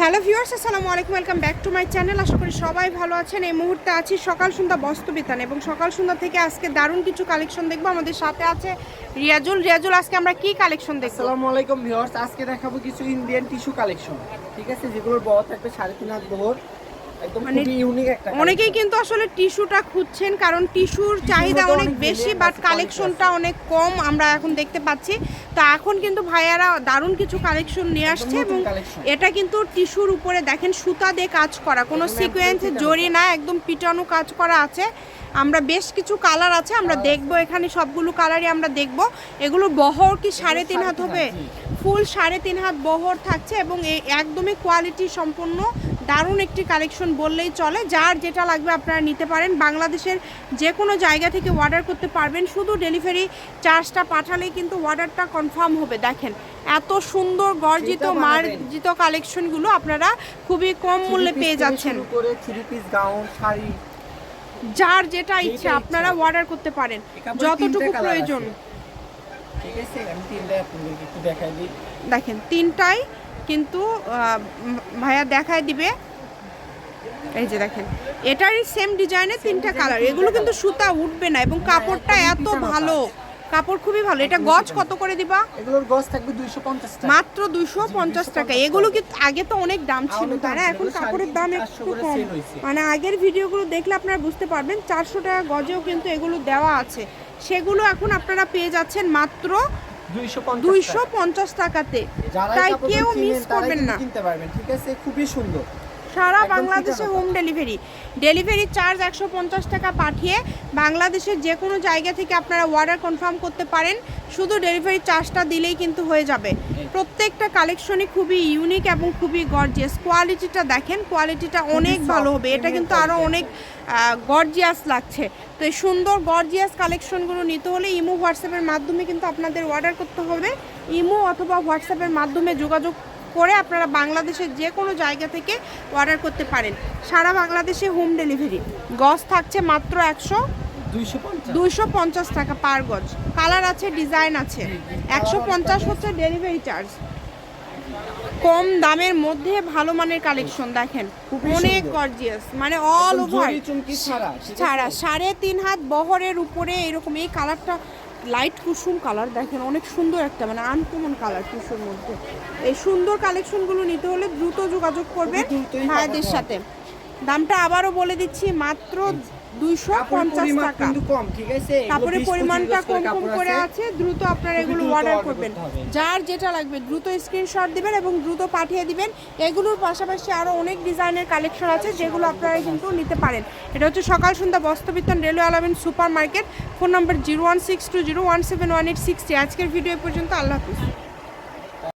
Hello viewers, আসসালামু আলাইকুম, welcome back to my channel. আশা করি সবাই ভালো আছেন। এই মুহূর্তে আছি সকাল সন্ধ্যা বস্ত্রবিতান এবং সকাল সন্ধ্যা থেকে আজকে দারুণ কিছু কালেকশন দেখব। আমাদের সাথে আছে রিয়াজুল। রিয়াজুল, আজকে আমরা কি কালেকশন দেখব? আসসালামু আলাইকুম ভিউয়ার্স, আজকে দেখাবো কিছু ইন্ডিয়ান টিস্যু কালেকশন ঠিক আছে? যেগুলোর বড় থাকবে সাড়ে তিন হাত বহর মানে অনেকেই কিন্তু আসলে টিস্যুটা খুঁজছেন কারণ টিস্যুর চাহিদা অনেক বেশি বাট কালেকশনটা অনেক কম আমরা এখন দেখতে পাচ্ছি। তো এখন কিন্তু ভাইয়ারা দারুণ কিছু কালেকশন নিয়ে আসছে এবং এটা কিন্তু টিস্যুর উপরে দেখেন সুতা দিয়ে কাজ করা কোনো সিকোয়েন্স জড়ি না একদম পিটানো কাজ করা আছে। আমরা বেশ কিছু কালার আছে আমরা দেখব এখানে সবগুলো কালারই আমরা দেখব। এগুলো বহর কি সাড়ে তিন হাত হবে? ফুল সাড়ে তিন হাত বহর থাকছে এবং একদমই কোয়ালিটি সম্পন্ন দারুণ একটি কালেকশন বললেই চলে। যার যেটা লাগবে আপনারা নিতে পারেন। বাংলাদেশের যে কোনো জায়গা থেকে অর্ডার করতে পারবেন। শুধু ডেলিভারি চার্জটা পাঠালেই কিন্তু অর্ডারটা কনফার্ম হবে। দেখেন এত সুন্দর গর্জিত মার্জিত কালেকশনগুলো আপনারা খুবই কম মূল্যে পেয়ে যাচ্ছেন। যার যেটা ইচ্ছা আপনারা অর্ডার করতে পারেন। যতটুকু প্রয়োজন। ঠিক আছে? আমি তিনটা আপনাদেরকে একটু দেখাই দিই। দেখেন তিনটাই কিন্তু ভাইয়া দেখায় দিবে। এই যে দেখেন এটারই সেম ডিজাইনের তিনটা কালার এগুলো কিন্তু সুতা উঠবে না এবং কাপড়টা এত ভালো। কাপড় খুবই ভালো। এটা গজ কত করে দিবা? এগুলোর গজ থাকবে দুইশো পঞ্চাশ টাকা। মাত্র দুইশো পঞ্চাশ টাকা। এগুলো কি আগে তো অনেক দাম ছিল ছিল, এখন কাপড়ের দাম একটু কম। মানে আগের ভিডিওগুলো দেখলে আপনারা বুঝতে পারবেন চারশো টাকা গজেও কিন্তু এগুলো দেওয়া আছে। সেগুলো এখন আপনারা পেয়ে যাচ্ছেন মাত্র দুইশো পঞ্চাশ টাকাতে। তাই কেউ মিস করবেন না। কিনতে পারবেন ঠিক আছে? খুবই সুন্দর। সারা বাংলাদেশে হোম ডেলিভারি ডেলিভারি চার্জ একশো পঞ্চাশ টাকা পাঠিয়ে বাংলাদেশের যে কোনো জায়গা থেকে আপনারা অর্ডার কনফার্ম করতে পারেন। শুধু ডেলিভারি চার্জটা দিলেই কিন্তু হয়ে যাবে। প্রত্যেকটা কালেকশনই খুবই ইউনিক এবং খুবই গর্জিয়াস কোয়ালিটিটা দেখেন কোয়ালিটিটা অনেক ভালো হবে। এটা কিন্তু আরও অনেক গর্জিয়াস লাগছে। তো এই সুন্দর গর্জিয়াস কালেকশনগুলো নিতে হলে ইমো হোয়াটসঅ্যাপের মাধ্যমে কিন্তু আপনাদের অর্ডার করতে হবে। ইমো অথবা হোয়াটসঅ্যাপের মাধ্যমে যোগাযোগ করে আপনারা বাংলাদেশের যে কোনো জায়গা থেকে অর্ডার করতে পারেন। সারা বাংলাদেশে হোম ডেলিভারি গজ থাকছে মাত্র একশো দুইশো পঞ্চাশ। টাকা পার গজ। কালার আছে ডিজাইন আছে। একশো পঞ্চাশ হচ্ছে ডেলিভারি চার্জ কম দামের মধ্যে ভালো মানের কালেকশন দেখেন। অনেক গর্জিয়াস মানে অল ওভার ছাড়া, ছাড়া। সাড়ে তিন হাত বহরের উপরে এরকম এই কালারটা লাইট কুসুম কালার দেখেন অনেক সুন্দর একটা মানে আনকমন কালার কুসুম মধ্যে। এই সুন্দর কালেকশনগুলো নিতে হলে দ্রুত যোগাযোগ করবে ভাইদের সাথে। দামটা আবারও বলে দিচ্ছি মাত্র দুইশো পঞ্চাশ টাকা। কাপড়ের পরিমাণটা কম কম করে আছে। দ্রুত আপনারা এগুলো অর্ডার করবেন। যার যেটা লাগবে দ্রুত স্ক্রিনশট দিবেন এবং দ্রুত পাঠিয়ে দিবেন। এগুলোর পাশাপাশি আরও অনেক ডিজাইনের কালেকশন আছে যেগুলো আপনারা কিন্তু নিতে পারেন। এটা হচ্ছে Sakal Sandhya Bastrabitan railway Alamin super market phone number zero one six two zero one seven one eight sixty আজকের ভিডিও পর্যন্ত আল্লাহ হাফিজ।